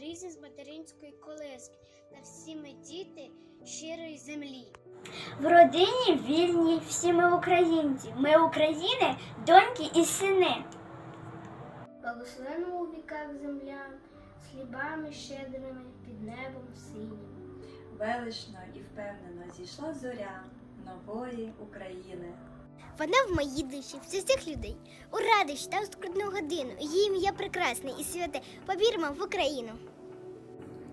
різні з материнської колиски, та всі ми діти щирої землі. В родині вільні всі ми українці. Ми України, доньки і сини. Благословена у віках земля, з хлібами щедрими під небом синім. Велично і впевнено зійшла зоря нової України. Вона в моїй душі, в серцях людей. У радощі та в скрутну годину. Її ім'я прекрасне і святе. Повірмо в Україну.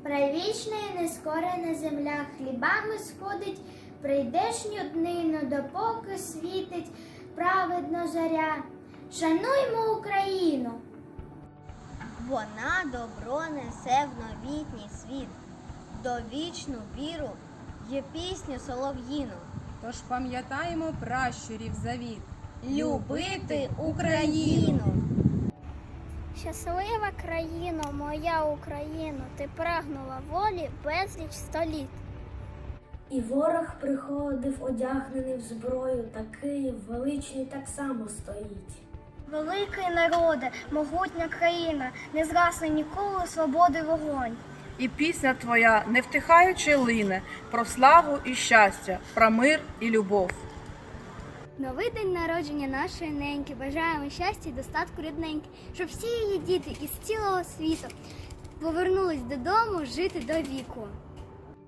Правічна і нескорена земля хлібами сходить, прийдешню днину, допоки світить праведно заря. Шануймо Україну! Вона добро несе в новітній світ, довічну віру є пісню солов'їну. Тож пам'ятаємо пращурів завіт. Любити Україну. Щаслива країно, моя Україно, ти прагнула волі безліч століт. І ворог приходив, одягнений в зброю, та Київ величний так само стоїть. Великий народе, могутня країна, не згасне ніколи свободи вогонь. І пісня твоя не втихаючи лине про славу і щастя, про мир і любов. Новий день народження нашої неньки. Бажаємо щастя і достатку рідненьки, щоб всі її діти із цілого світу повернулись додому жити до віку.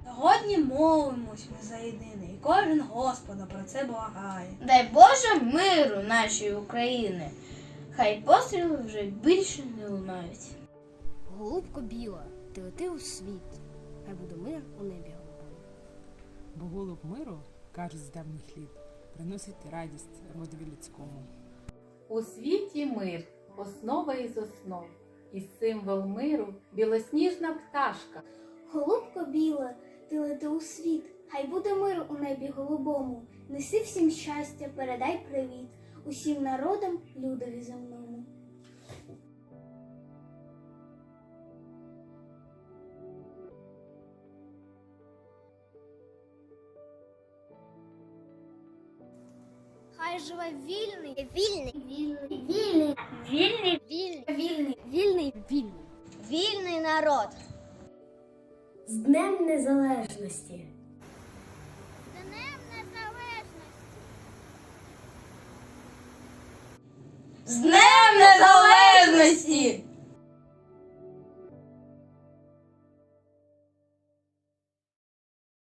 Сьогодні молимось ми за єдине, і кожен Господа про це благає. Дай Боже миру нашій Україні. Хай постріли вже більше не лунають. Голубко біла, ти лети у світ, хай буде мир у небі голубому. Бо голуб миру, кажуть з давніх літ, приносить радість родові людському. У світі мир, основа із основ, і символ миру білосніжна пташка. Голубко біле, ти лети у світ, хай буде мир у небі голубому. Неси всім щастя, передай привіт усім народам, людові земному. Хай живе вільний, вільний, вільний, Вільний, вільний, вільний, вільний. Вільний, вільний. вільний народ. З Днем Незалежності. Днем незалежності. З Днем